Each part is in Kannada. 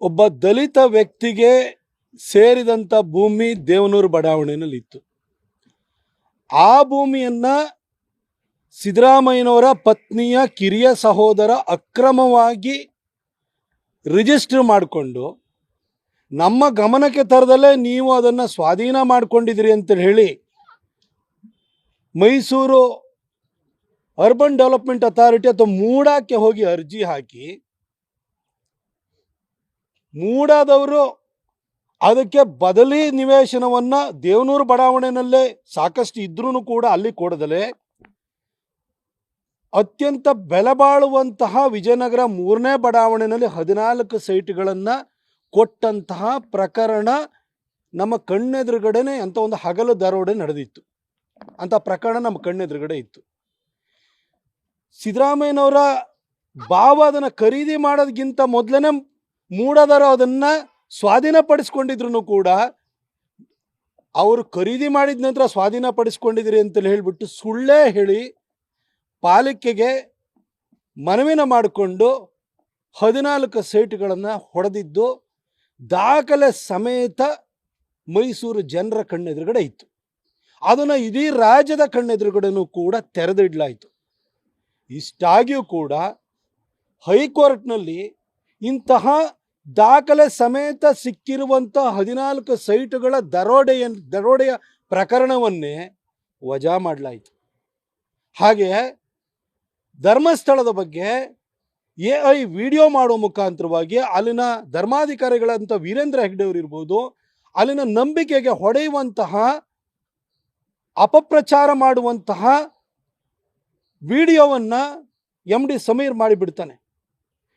ಒಬ್ಬ ದಲಿತ ವ್ಯಕ್ತಿಗೆ ಸೇರಿದಂಥ ಭೂಮಿ ದೇವನೂರು ಬಡಾವಣೆಯಲ್ಲಿ ಇತ್ತು ಆ ಭೂಮಿಯನ್ನು ಸಿದ್ದರಾಮಯ್ಯನವರ ಪತ್ನಿಯ ಕಿರಿಯ ಸಹೋದರ ಅಕ್ರಮವಾಗಿ ರಿಜಿಸ್ಟರ್ ಮಾಡಿಕೊಂಡು, ನಮ್ಮ ಗಮನಕ್ಕೆ ತರದಲ್ಲೇ ನೀವು ಅದನ್ನು ಸ್ವಾಧೀನ ಮಾಡಿಕೊಂಡಿದ್ದೀರಿ ಅಂತ ಹೇಳಿ ಮೈಸೂರು ಅರ್ಬನ್ ಡೆವಲಪ್ಮೆಂಟ್ ಅಥಾರಿಟಿ ಅಥವಾ ಮೂಡಾಕ್ಕೆ ಹೋಗಿ ಅರ್ಜಿ ಹಾಕಿ ಮೂಡಾದವರು ಅದಕ್ಕೆ ಬದಲಿ ನಿವೇಶನವನ್ನು ದೇವನೂರು ಬಡಾವಣೆಯಲ್ಲೇ ಸಾಕಷ್ಟು ಇದ್ರೂ ಕೂಡ ಅಲ್ಲಿ ಕೊಡದಲೆ. ಅತ್ಯಂತ ಬೆಲೆಬಾಳುವಂತಹ ವಿಜಯನಗರ ಮೂರನೇ ಬಡಾವಣೆಯಲ್ಲಿ ಹದಿನಾಲ್ಕು ಸೈಟ್ಗಳನ್ನು ಕೊಟ್ಟಂತಹ ಪ್ರಕರಣ ನಮ್ಮ ಕಣ್ಣೆದುರುಗಡೆನೆ ಅಂತ ಒಂದು ಹಗಲು ದರೋಡೆ ನಡೆದಿತ್ತು. ಅಂತ ಪ್ರಕರಣ ನಮ್ಮ ಕಣ್ಣೆದುರುಗಡೆ ಇತ್ತು. ಸಿದ್ದರಾಮಯ್ಯನವರ ಭಾವ ಅದನ್ನು ಖರೀದಿ ಮಾಡೋದಕ್ಕಿಂತ ಮೊದಲನೇ ಮೂಡದವರು ಅದನ್ನ ಸ್ವಾಧೀನಪಡಿಸ್ಕೊಂಡಿದ್ರು ಕೂಡ ಅವರು ಖರೀದಿ ಮಾಡಿದ ನಂತರ ಸ್ವಾಧೀನಪಡಿಸ್ಕೊಂಡಿದ್ದೀರಿ ಅಂತ ಹೇಳಿಬಿಟ್ಟು ಸುಳ್ಳೇ ಹೇಳಿ ಪಾಲಿಕೆಗೆ ಮನವಿನ ಮಾಡಿಕೊಂಡು ಹದಿನಾಲ್ಕು ಸೈಟ್ಗಳನ್ನು ಹೊಡೆದಿದ್ದು ದಾಖಲೆ ಸಮೇತ ಮೈಸೂರು ಜನರ ಕಣ್ಣೆದುರುಗಡೆ ಇತ್ತು. ಅದನ್ನು ಇಡೀ ರಾಜ್ಯದ ಕಣ್ಣೆದುರುಗಡೆನೂ ಕೂಡ ತೆರೆದಿಡಲಾಯಿತು. ಇಷ್ಟಾಗಿಯೂ ಕೂಡ ಹೈಕೋರ್ಟ್ನಲ್ಲಿ ಇಂತಹ ದಾಖಲೆ ಸಮೇತ ಸಿಕ್ಕಿರುವಂಥ ಹದಿನಾಲ್ಕು ಸೈಟುಗಳ ದರೋಡೆಯ ದರೋಡೆಯ ಪ್ರಕರಣವನ್ನೇ ವಜಾ ಮಾಡಲಾಯಿತು. ಹಾಗೆ ಧರ್ಮಸ್ಥಳದ ಬಗ್ಗೆ ಎ ಐ ವಿಡಿಯೋ ಮಾಡೋ ಮುಖಾಂತರವಾಗಿ ಅಲ್ಲಿನ ಧರ್ಮಾಧಿಕಾರಿಗಳಂತ ವೀರೇಂದ್ರ ಹೆಗ್ಡೆ ಅವರು ಇರ್ಬೋದು, ಅಲ್ಲಿನ ನಂಬಿಕೆಗೆ ಹೊಡೆಯುವಂತಹ, ಅಪಪ್ರಚಾರ ಮಾಡುವಂತಹ ವಿಡಿಯೋವನ್ನು ಎಂ ಡಿ ಸಮೀರ್ ಮಾಡಿಬಿಡ್ತಾನೆ.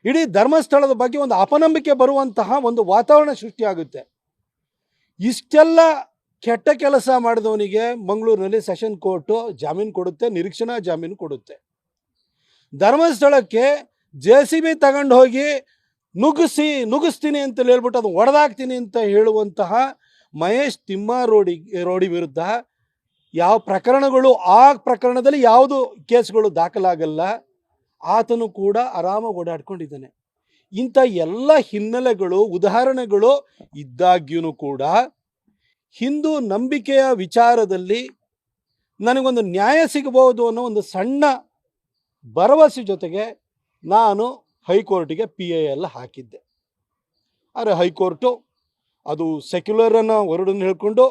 ಇಡೀ ಧರ್ಮಸ್ಥಳದ ಬಗ್ಗೆ ಒಂದು ಅಪನಂಬಿಕೆ ಬರುವಂತಹ ಒಂದು ವಾತಾವರಣ ಸೃಷ್ಟಿಯಾಗುತ್ತೆ. ಇಷ್ಟೆಲ್ಲ ಕೆಟ್ಟ ಕೆಲಸ ಮಾಡಿದವನಿಗೆ ಮಂಗಳೂರಿನಲ್ಲಿ ಸೆಷನ್ ಕೋರ್ಟು ಜಾಮೀನು ಕೊಡುತ್ತೆ, ನಿರೀಕ್ಷಣಾ ಜಾಮೀನು ಕೊಡುತ್ತೆ. ಧರ್ಮಸ್ಥಳಕ್ಕೆ ಜೆ ಸಿ ಬಿ ತಗೊಂಡು ಹೋಗಿ ನುಗ್ಗಿಸಿ, ನುಗ್ಗಿಸ್ತೀನಿ ಅಂತ ಹೇಳ್ಬಿಟ್ಟು ಅದು ಒಡೆದಾಕ್ತೀನಿ ಅಂತ ಹೇಳುವಂತಹ ಮಹೇಶ್ ತಿಮ್ಮಾರೋಡಿ, ರೋಡಿ ವಿರುದ್ಧ ಯಾವ ಪ್ರಕರಣಗಳು ಆ ಪ್ರಕರಣದಲ್ಲಿ ಯಾವುದು ಕೇಸ್ಗಳು ದಾಖಲಾಗಲ್ಲ. ಆತನು ಕೂಡ ಆರಾಮಾಗಿ ಓಡಾಡ್ಕೊಂಡಿದ್ದಾನೆ. ಇಂಥ ಎಲ್ಲ ಹಿನ್ನೆಲೆಗಳು, ಉದಾಹರಣೆಗಳು ಇದ್ದಾಗ್ಯೂ ಕೂಡ ಹಿಂದೂ ನಂಬಿಕೆಯ ವಿಚಾರದಲ್ಲಿ ನನಗೊಂದು ನ್ಯಾಯ ಸಿಗಬಹುದು ಅನ್ನೋ ಒಂದು ಸಣ್ಣ ಭರವಸೆ ಜೊತೆಗೆ ನಾನು ಹೈಕೋರ್ಟಿಗೆ ಪಿ ಎ ಎಲ್ ಹಾಕಿದ್ದೆ. ಆದರೆ ಹೈಕೋರ್ಟು ಅದು ಸೆಕ್ಯುಲರನ್ನು ಹೊರಡನ್ನು ಹೇಳ್ಕೊಂಡು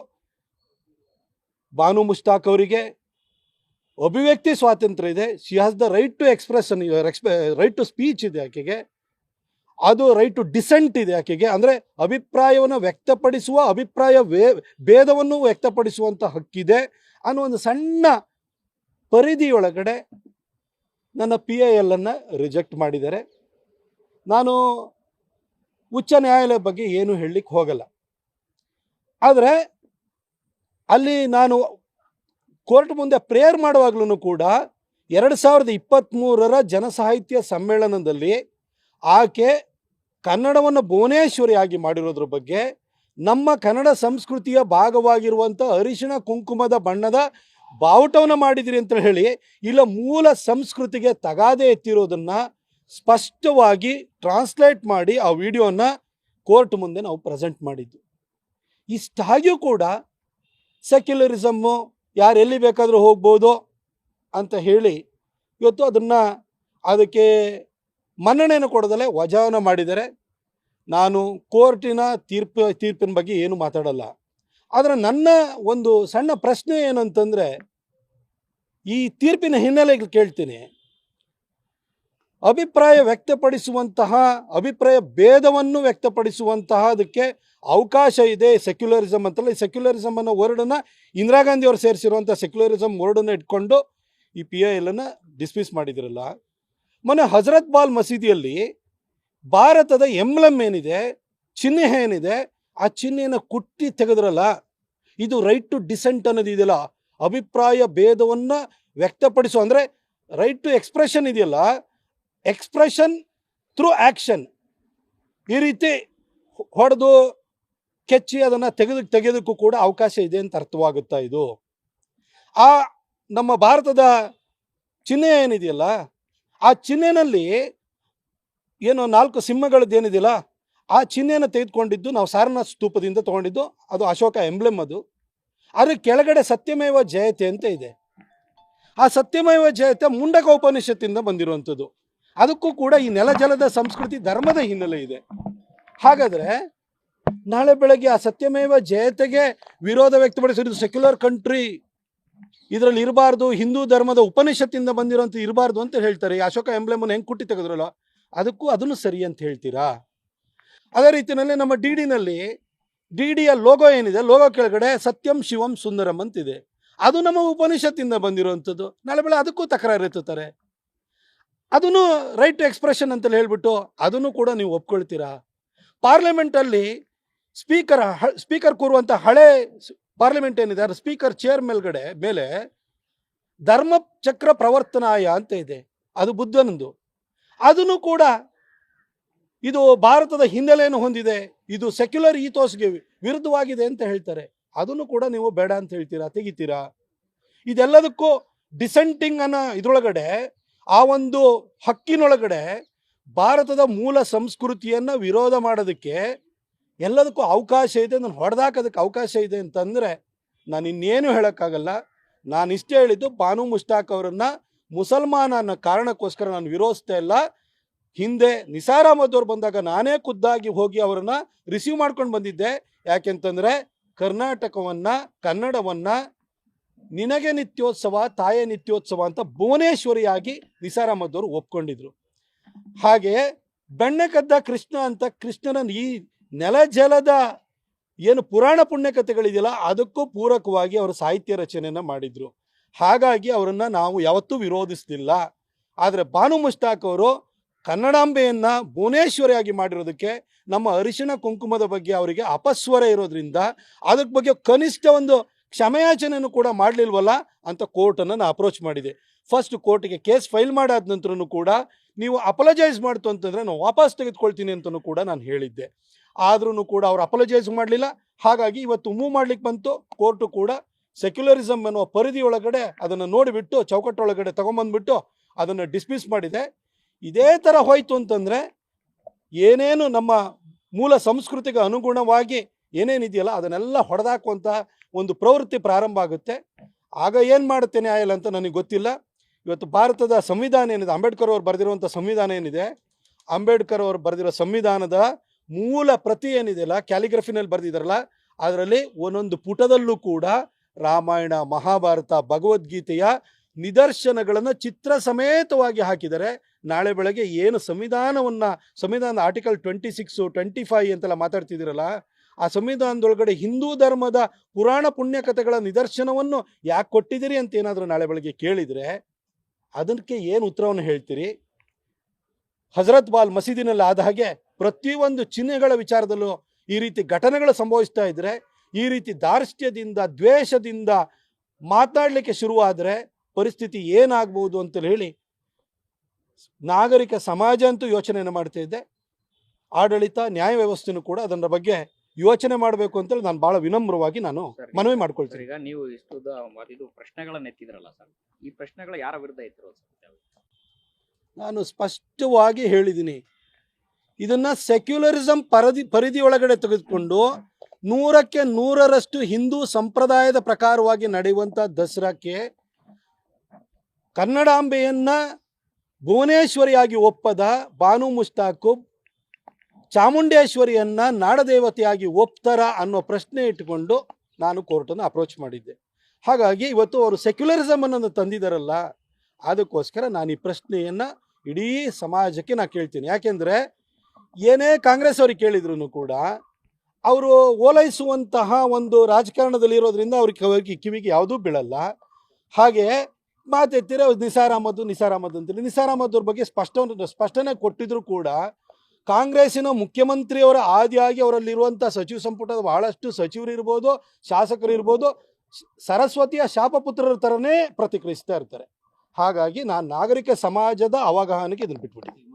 ಬಾನು ಮುಷ್ತಾಕ್ ಅವರಿಗೆ ಅಭಿವ್ಯಕ್ತಿ ಸ್ವಾತಂತ್ರ್ಯ ಇದೆ. She has the right to expression right to speech ಇದೆ ಆಕೆಗೆ. ಅದು ರೈಟ್ ಟು ಡಿಸೆಂಟ್ ಇದೆ ಆಕೆಗೆ. ಅಂದರೆ ಅಭಿಪ್ರಾಯವನ್ನು ವ್ಯಕ್ತಪಡಿಸುವ, ಅಭಿಪ್ರಾಯ ವೇ, ಭೇದವನ್ನು ವ್ಯಕ್ತಪಡಿಸುವಂಥ ಹಕ್ಕಿದೆ. ಅನ್ನೋ ಒಂದು ಸಣ್ಣ ಪರಿಧಿಯೊಳಗಡೆ ನನ್ನ ಪಿ ಐ ಎಲ್ಲನ್ನು ರಿಜೆಕ್ಟ್ ಮಾಡಿದ್ದಾರೆ. ನಾನು ಉಚ್ಚ ನ್ಯಾಯಾಲಯ ಬಗ್ಗೆ ಏನು ಹೇಳಲಿಕ್ಕೆ ಹೋಗಲ್ಲ. ಆದರೆ ಅಲ್ಲಿ ನಾನು ಕೋರ್ಟ್ ಮುಂದೆ ಪ್ರೇಯರ್ ಮಾಡುವಾಗ್ಲೂ ಕೂಡ ಎರಡು ಸಾವಿರದ ಇಪ್ಪತ್ತ್ಮೂರರ ಜನಸಾಹಿತ್ಯ ಸಮ್ಮೇಳನದಲ್ಲಿ ಆಕೆ ಕನ್ನಡವನ್ನು ಭುವನೇಶ್ವರಿಯಾಗಿ ಮಾಡಿರೋದ್ರ ಬಗ್ಗೆ, ನಮ್ಮ ಕನ್ನಡ ಸಂಸ್ಕೃತಿಯ ಭಾಗವಾಗಿರುವಂಥ ಅರಿಶಿಣ ಕುಂಕುಮದ ಬಣ್ಣದ ಬಾವುಟವನ್ನು ಮಾಡಿದಿರಿ ಅಂತ ಹೇಳಿ ಇಲ್ಲ ಮೂಲ ಸಂಸ್ಕೃತಿಗೆ ತಗಾದೆ ಎತ್ತಿರೋದನ್ನು ಸ್ಪಷ್ಟವಾಗಿ ಟ್ರಾನ್ಸ್ಲೇಟ್ ಮಾಡಿ ಆ ವಿಡಿಯೋನ ಕೋರ್ಟ್ ಮುಂದೆ ನಾವು ಪ್ರೆಸೆಂಟ್ ಮಾಡಿದ್ದು. ಇಷ್ಟಾಗಿಯೂ ಕೂಡ ಸೆಕ್ಯುಲರಿಸಮ್ಮು ಯಾರು ಎಲ್ಲಿ ಬೇಕಾದರೂ ಹೋಗ್ಬೋದು ಅಂತ ಹೇಳಿ ಇವತ್ತು ಅದನ್ನು ಅದಕ್ಕೆ ಮನ್ನಣೆಯನ್ನು ಕೊಡದಲ್ಲೇ ವಜಾವನ ಮಾಡಿದರೆ ನಾನು ಕೋರ್ಟಿನ ತೀರ್ಪು, ತೀರ್ಪಿನ ಬಗ್ಗೆ ಏನು ಮಾತಾಡಲ್ಲ. ಆದರೆ ನನ್ನ ಒಂದು ಸಣ್ಣ ಪ್ರಶ್ನೆ ಏನಂತಂದರೆ ಈ ತೀರ್ಪಿನ ಹಿನ್ನೆಲೆಗೆ ಕೇಳ್ತೀನಿ. ಅಭಿಪ್ರಾಯ ವ್ಯಕ್ತಪಡಿಸುವಂತಹ, ಅಭಿಪ್ರಾಯ ಭೇದವನ್ನು ವ್ಯಕ್ತಪಡಿಸುವಂತಹ ಅದಕ್ಕೆ ಅವಕಾಶ ಇದೆ ಸೆಕ್ಯುಲರಿಸಮ್ ಅಂತಲ್ಲ ಈ ಸೆಕ್ಯುಲರಿಸಮ್ ಅನ್ನೋ ವರ್ಡನ್ನು ಇಂದಿರಾ ಗಾಂಧಿ ಅವರು ಸೇರಿಸಿರುವಂಥ ಸೆಕ್ಯುಲರಿಸಮ್ ವರ್ಡನ್ನು ಇಟ್ಕೊಂಡು ಈ ಪಿ ಐ ಎಲ್ಲನ್ನು ಡಿಸ್ಮಿಸ್ ಮಾಡಿದಿರಲ್ಲ. ಮೊನ್ನೆ ಹಜರತ್ ಬಾಲ್ ಮಸೀದಿಯಲ್ಲಿ ಭಾರತದ ಎಂಬ್ಲಮ್ ಏನಿದೆ, ಚಿಹ್ನೆ ಏನಿದೆ, ಆ ಚಿಹ್ನೆಯನ್ನು ಕುಟ್ಟಿ ತೆಗೆದ್ರಲ್ಲ, ಇದು ರೈಟ್ ಟು ಡಿಸೆಂಟ್ ಅನ್ನೋದು ಇದೆಯಲ್ಲ. ಅಭಿಪ್ರಾಯ ಭೇದವನ್ನು ವ್ಯಕ್ತಪಡಿಸು, ಅಂದರೆ ರೈಟ್ ಟು ಎಕ್ಸ್ಪ್ರೆಷನ್ ಇದೆಯಲ್ಲ ಎಕ್ಸ್ಪ್ರೆಷನ್ ಥ್ರೂ ಆ್ಯಕ್ಷನ್ ಈ ರೀತಿ ಹೊಡೆದು ಕೆಚ್ಚಿ ಅದನ್ನು ತೆಗೆದು ತೆಗೆಯೋದಕ್ಕೂ ಕೂಡ ಅವಕಾಶ ಇದೆ ಅಂತ ಅರ್ಥವಾಗುತ್ತಾ ಇದು. ಆ ನಮ್ಮ ಭಾರತದ ಚಿಹ್ನೆ ಏನಿದೆಯಲ್ಲ, ಆ ಚಿಹ್ನೆನಲ್ಲಿ ಏನು ನಾಲ್ಕು ಸಿಂಹಗಳದ್ದು ಏನಿದೆಯಲ್ಲ, ಆ ಚಿಹ್ನೆಯನ್ನು ತೆಗೆದುಕೊಂಡಿದ್ದು ನಾವು ಸಾರನಾಥ ಸ್ತೂಪದಿಂದ ತಗೊಂಡಿದ್ದು, ಅದು ಅಶೋಕ ಎಂಬ್ಲೆಮ್ ಅದು. ಅದ್ರ ಕೆಳಗಡೆ ಸತ್ಯಮೇವ ಜಯತೆ ಅಂತ ಇದೆ. ಆ ಸತ್ಯಮೇವ ಜಯತೆ ಮುಂಡಕ ಉಪನಿಷತ್ತಿಂದ ಬಂದಿರುವಂಥದ್ದು. ಅದಕ್ಕೂ ಕೂಡ ಈ ನೆಲ ಜಲದ ಸಂಸ್ಕೃತಿ ಧರ್ಮದ ಹಿನ್ನೆಲೆ ಇದೆ. ಹಾಗಾದರೆ ನಾಳೆ ಬೆಳಗ್ಗೆ ಆ ಸತ್ಯಮೇವ ಜಯತೆಗೆ ವಿರೋಧ ವ್ಯಕ್ತಪಡಿಸಿರೋದು ಸೆಕ್ಯುಲರ್ ಕಂಟ್ರಿ ಇದರಲ್ಲಿ ಇರಬಾರ್ದು, ಹಿಂದೂ ಧರ್ಮದ ಉಪನಿಷತ್ತಿಂದ ಬಂದಿರೋಂಥ ಇರಬಾರ್ದು ಅಂತ ಹೇಳ್ತಾರೆ. ಈ ಅಶೋಕ ಎಂಬ್ಲೆಮನ್ನು ಹೆಂಗೆ ಕುಟ್ಟಿ ತೆಗೆದ್ರಲ್ಲ, ಅದಕ್ಕೂ ಅದನ್ನು ಸರಿ ಅಂತ ಹೇಳ್ತೀರಾ? ಅದೇ ರೀತಿಯಲ್ಲಿ ನಮ್ಮ ಡಿ ಡಿನಲ್ಲಿ ಡಿ ಡಿಯ ಲೋಗೋ ಏನಿದೆ, ಲೋಗೋ ಕೆಳಗಡೆ ಸತ್ಯಂ ಶಿವಂ ಸುಂದರಂ ಅಂತಿದೆ. ಅದು ನಮ್ಮ ಉಪನಿಷತ್ತಿಂದ ಬಂದಿರುವಂಥದ್ದು. ನಾಳೆ ಬೆಳೆ ಅದಕ್ಕೂ ತಕರಾರು ಎತ್ತುತ್ತಾರೆ. ಅದನ್ನು ರೈಟ್ ಟು ಎಕ್ಸ್ಪ್ರೆಷನ್ ಅಂತಲೇ ಹೇಳ್ಬಿಟ್ಟು ಅದನ್ನು ಕೂಡ ನೀವು ಒಪ್ಕೊಳ್ತೀರಾ? ಪಾರ್ಲಿಮೆಂಟಲ್ಲಿ ಸ್ಪೀಕರ್ ಸ್ಪೀಕರ್ ಕೂರುವಂಥ ಹಳೆ ಪಾರ್ಲಿಮೆಂಟ್ ಏನಿದೆ ಅದರ ಸ್ಪೀಕರ್ ಚೇರ್ ಮೇಲ್ಗಡೆ, ಮೇಲೆ ಧರ್ಮ ಚಕ್ರ ಪ್ರವರ್ತನಾಯ ಅಂತ ಇದೆ. ಅದು ಬುದ್ಧನಂದು ಅದನ್ನು ಕೂಡ ಇದು ಭಾರತದ ಹಿನ್ನೆಲೆಯನ್ನು ಹೊಂದಿದೆ. ಇದು ಸೆಕ್ಯುಲರ್ ಈಥೋಸ್ಗೆ ವಿರುದ್ಧವಾಗಿದೆ ಅಂತ ಹೇಳ್ತಾರೆ. ಅದನ್ನು ಕೂಡ ನೀವು ಬೇಡ ಅಂತ ಹೇಳ್ತೀರಾ? ತೆಗಿತೀರಾ? ಇದೆಲ್ಲದಕ್ಕೂ ಡಿಸೆಂಟಿಂಗ್ ಅನ್ನೋ ಇದ್ರೊಳಗಡೆ ಆ ಒಂದು ಹಕ್ಕಿನೊಳಗಡೆ ಭಾರತದ ಮೂಲ ಸಂಸ್ಕೃತಿಯನ್ನು ವಿರೋಧ ಮಾಡೋದಕ್ಕೆ ಎಲ್ಲದಕ್ಕೂ ಅವಕಾಶ ಇದೆ ನಾನು ಹೊಡೆದಾಕೋದಕ್ಕೆ ಅವಕಾಶ ಇದೆ ಅಂತಂದರೆ ನಾನು ಇನ್ನೇನು ಹೇಳೋಕ್ಕಾಗಲ್ಲ. ನಾನು ಇಷ್ಟೇ ಹೇಳಿದ್ದು ಬಾನು ಮುಷ್ತಾಕ್ ಅವರನ್ನು ಮುಸಲ್ಮಾನ ಅನ್ನೋ ಕಾರಣಕ್ಕೋಸ್ಕರ ನಾನು ವಿರೋಧಿಸ್ತಾ ಇಲ್ಲ. ಹಿಂದೆ ನಿಸಾರ್ ಅಹಮದ್ ಬಂದಾಗ ನಾನೇ ಖುದ್ದಾಗಿ ಹೋಗಿ ಅವರನ್ನ ರಿಸೀವ್ ಮಾಡ್ಕೊಂಡು ಬಂದಿದ್ದೆ. ಯಾಕೆಂತಂದ್ರೆ ಕರ್ನಾಟಕವನ್ನ, ಕನ್ನಡವನ್ನ ನಿನಗೆ ನಿತ್ಯೋತ್ಸವ, ತಾಯೇ ನಿತ್ಯೋತ್ಸವ ಅಂತ ಭುವನೇಶ್ವರಿಯಾಗಿ ನಿಸಾರಾಮದವರು ಒಪ್ಕೊಂಡಿದ್ರು. ಹಾಗೆ ಬೆಣ್ಣೆ ಕದ್ದ ಕೃಷ್ಣ ಅಂತ ಕೃಷ್ಣನ ಈ ನೆಲ ಜಲದ ಏನು ಪುರಾಣ ಪುಣ್ಯ ಕಥೆಗಳಿದೆಯಲ್ಲ ಅದಕ್ಕೂ ಪೂರಕವಾಗಿ ಅವರು ಸಾಹಿತ್ಯ ರಚನೆಯನ್ನು ಮಾಡಿದ್ರು. ಹಾಗಾಗಿ ಅವರನ್ನು ನಾವು ಯಾವತ್ತೂ ವಿರೋಧಿಸಲಿಲ್ಲ. ಆದರೆ ಭಾನು ಮುಷ್ತಾಕ್ ಅವರು ಕನ್ನಡಾಂಬೆಯನ್ನ ಭುವನೇಶ್ವರಿಯಾಗಿ ಮಾಡಿರೋದಕ್ಕೆ ನಮ್ಮ ಅರಿಶಿಣ ಕುಂಕುಮದ ಬಗ್ಗೆ ಅವರಿಗೆ ಅಪಸ್ವರ ಇರೋದ್ರಿಂದ ಅದಕ್ಕೆ ಬಗ್ಗೆ ಕನಿಷ್ಠ ಒಂದು ಕ್ಷಮೆಯಾಚನೆಯನ್ನು ಕೂಡ ಮಾಡಲಿಲ್ವಲ್ಲ ಅಂತ ಕೋರ್ಟನ್ನು ನಾನು ಅಪ್ರೋಚ್ ಮಾಡಿದೆ. ಫಸ್ಟ್ ಕೋರ್ಟಿಗೆ ಕೇಸ್ ಫೈಲ್ ಮಾಡಾದ ನಂತರನೂ ಕೂಡ ನೀವು ಅಪಲಜೈಸ್ ಮಾಡ್ತು ಅಂತಂದರೆ ನಾನು ವಾಪಸ್ ತೆಗೆದುಕೊಳ್ತೀನಿ ಅಂತಲೂ ಕೂಡ ನಾನು ಹೇಳಿದ್ದೆ. ಆದ್ರೂ ಕೂಡ ಅವ್ರು ಅಪಲಜೈಸ್ ಮಾಡಲಿಲ್ಲ. ಹಾಗಾಗಿ ಇವತ್ತು ಮೂವ್ ಮಾಡ್ಲಿಕ್ಕೆ ಬಂತು. ಕೋರ್ಟು ಕೂಡ ಸೆಕ್ಯುಲರಿಸಮ್ ಎನ್ನುವ ಪರಿಧಿ ಒಳಗಡೆ ಅದನ್ನು ನೋಡಿಬಿಟ್ಟು ಚೌಕಟ್ಟೊಳಗಡೆ ತಗೊಂಬಂದ್ಬಿಟ್ಟು ಅದನ್ನು ಡಿಸ್ಮಿಸ್ ಮಾಡಿದೆ. ಇದೇ ಥರ ಹೋಯ್ತು ಅಂತಂದರೆ ಏನೇನು ನಮ್ಮ ಮೂಲ ಸಂಸ್ಕೃತಿಗೆ ಅನುಗುಣವಾಗಿ ಏನೇನಿದೆಯಲ್ಲ ಅದನ್ನೆಲ್ಲ ಹೊಡೆದಾಕುವಂಥ ಒಂದು ಪ್ರವೃತ್ತಿ ಪ್ರಾರಂಭ ಆಗುತ್ತೆ. ಆಗ ಏನು ಮಾಡುತ್ತೆ ನ್ಯಾಯಾಲಯ ಅಂತ ನನಗೆ ಗೊತ್ತಿಲ್ಲ. ಇವತ್ತು ಭಾರತದ ಸಂವಿಧಾನ ಏನಿದೆ, ಅಂಬೇಡ್ಕರ್ ಅವರು ಬರೆದಿರುವಂಥ ಸಂವಿಧಾನ ಏನಿದೆ, ಅಂಬೇಡ್ಕರ್ ಅವರು ಬರೆದಿರೋ ಸಂವಿಧಾನದ ಮೂಲ ಪ್ರತಿ ಏನಿದೆಯಲ್ಲ ಕ್ಯಾಲಿಗ್ರಫಿನಲ್ಲಿ ಬರೆದಿದ್ದಾರಲ್ಲ ಅದರಲ್ಲಿ ಒಂದೊಂದು ಪುಟದಲ್ಲೂ ಕೂಡ ರಾಮಾಯಣ, ಮಹಾಭಾರತ, ಭಗವದ್ಗೀತೆಯ ನಿದರ್ಶನಗಳನ್ನು ಚಿತ್ರ ಸಮೇತವಾಗಿ ಹಾಕಿದರೆ ನಾಳೆ ಬೆಳಗ್ಗೆ ಏನು ಸಂವಿಧಾನವನ್ನು, ಸಂವಿಧಾನದ article twenty six twenty five ಅಂತೆಲ್ಲ ಮಾತಾಡ್ತಿದ್ದೀರಲ್ಲ ಆ ಸಂವಿಧಾನದೊಳಗಡೆ ಹಿಂದೂ ಧರ್ಮದ ಪುರಾಣ ಪುಣ್ಯಕಥೆಗಳ ನಿದರ್ಶನವನ್ನು ಯಾಕೆ ಕೊಟ್ಟಿದ್ದೀರಿ ಅಂತ ಏನಾದರೂ ನಾಳೆ ಬೆಳಗ್ಗೆ ಕೇಳಿದರೆ, ಅದಕ್ಕೆ ಏನು ಉತ್ತರವನ್ನು ಹೇಳ್ತೀರಿ? ಹಜರತ್ ಬಾಲ್ ಮಸೀದಿನಲ್ಲಿ ಆದ ಹಾಗೆ ಪ್ರತಿಯೊಂದು ಚಿಹ್ನೆಗಳ ವಿಚಾರದಲ್ಲೂ ಈ ರೀತಿ ಘಟನೆಗಳು ಸಂಭವಿಸ್ತಾ ಇದ್ರೆ, ಈ ರೀತಿ ದಾರ್ಷ್ಟ್ಯದಿಂದ, ದ್ವೇಷದಿಂದ ಮಾತಾಡಲಿಕ್ಕೆ ಶುರುವಾದರೆ ಪರಿಸ್ಥಿತಿ ಏನಾಗ್ಬೋದು ಅಂತ ಹೇಳಿ ನಾಗರಿಕ ಸಮಾಜ ಅಂತೂ ಯೋಚನೆಯನ್ನು ಮಾಡ್ತಾ ಇದ್ದೆ. ಆಡಳಿತ, ನ್ಯಾಯ ವ್ಯವಸ್ಥೆನೂ ಕೂಡ ಅದರ ಬಗ್ಗೆ ಯೋಚನೆ ಮಾಡಬೇಕು ಅಂತೇಳಿ ನಾನು ಬಹಳ ವಿನಮ್ರವಾಗಿ ನಾನು ಮನವಿ ಮಾಡ್ಕೊಳ್ತೀನಿ. ಈಗ ನೀವು ಇಷ್ಟು ಇದು ಪ್ರಶ್ನೆಗಳನ್ನ ಎತ್ತಿದ್ರಲ್ಲ ಸರ್ ಈ ಪ್ರಶ್ನೆಗಳು ಯಾರ ವಿರುದ್ಧ ಇತ್ತು ನಾನು ಸ್ಪಷ್ಟವಾಗಿ ಹೇಳಿದ್ದೀನಿ. ಇದನ್ನ ಸೆಕ್ಯುಲರಿಸಂ ಪರದಿ ಪರಿಧಿ ಒಳಗಡೆ ತೆಗೆದುಕೊಂಡು ನೂರಕ್ಕೆ ನೂರರಷ್ಟು ಹಿಂದೂ ಸಂಪ್ರದಾಯದ ಪ್ರಕಾರವಾಗಿ ನಡೆಯುವಂಥ ದಸರಾಕ್ಕೆ ಕನ್ನಡಾಂಬೆಯನ್ನ ಭುವನೇಶ್ವರಿಯಾಗಿ ಒಪ್ಪದ ಬಾನು ಮುಸ್ತಾಕು ಚಾಮುಂಡೇಶ್ವರಿಯನ್ನ ನಾಡದೇವತೆಯಾಗಿ ಒಪ್ತಾರ ಅನ್ನೋ ಪ್ರಶ್ನೆ ಇಟ್ಟುಕೊಂಡು ನಾನು ಕೋರ್ಟನ್ನು ಅಪ್ರೋಚ್ ಮಾಡಿದ್ದೆ. ಹಾಗಾಗಿ ಇವತ್ತು ಅವರು ಸೆಕ್ಯುಲರಿಸಮ್ ಅನ್ನೋದು ತಂದಿದ್ದಾರಲ್ಲ ಅದಕ್ಕೋಸ್ಕರ ನಾನು ಈ ಪ್ರಶ್ನೆಯನ್ನು ಇಡೀ ಸಮಾಜಕ್ಕೆ ನಾನು ಕೇಳ್ತೀನಿ. ಯಾಕೆಂದರೆ ಏನೇ ಕಾಂಗ್ರೆಸ್ ಅವ್ರಿಗೆ ಕೇಳಿದ್ರು ಕೂಡ ಅವರು ಓಲೈಸುವಂತಹ ಒಂದು ರಾಜಕಾರಣದಲ್ಲಿರೋದ್ರಿಂದ ಅವ್ರಿಗೆ ಕಿವಿಗೆ ಕಿವಿಗೆ ಯಾವುದೂ ಬೀಳಲ್ಲ. ಹಾಗೆ ಮಾತೆತ್ತಿರ ನಿಸಾರ್ ಅಹಮದ್ ನಿಸಾರ್ ಅಹಮದ್ ಅಂತೇಳಿ ನಿಸಾರ್ ಅಹಮದ್ ಅವ್ರ ಬಗ್ಗೆ ಸ್ಪಷ್ಟ ಸ್ಪಷ್ಟನೆ ಕೊಟ್ಟಿದ್ರು ಕೂಡ ಕಾಂಗ್ರೆಸ್ಸಿನ ಮುಖ್ಯಮಂತ್ರಿಯವರ ಆದಿಯಾಗಿ ಅವರಲ್ಲಿರುವಂಥ ಸಚಿವ ಸಂಪುಟದ ಬಹಳಷ್ಟು ಸಚಿವರು ಇರ್ಬೋದು ಶಾಸಕರು ಇರ್ಬೋದು ಸರಸ್ವತಿಯ ಶಾಪಪುತ್ರರ ಥರನೇ ಪ್ರತಿಕ್ರಿಯಿಸ್ತಾ ಇರ್ತಾರೆ. ಹಾಗಾಗಿ ನಾನು ನಾಗರಿಕ ಸಮಾಜದ ಅವಗಾಹನೆಗೆ ಇದನ್ನು ಬಿಟ್ಬಿಟ್ಟಿದ್ದೀನಿ.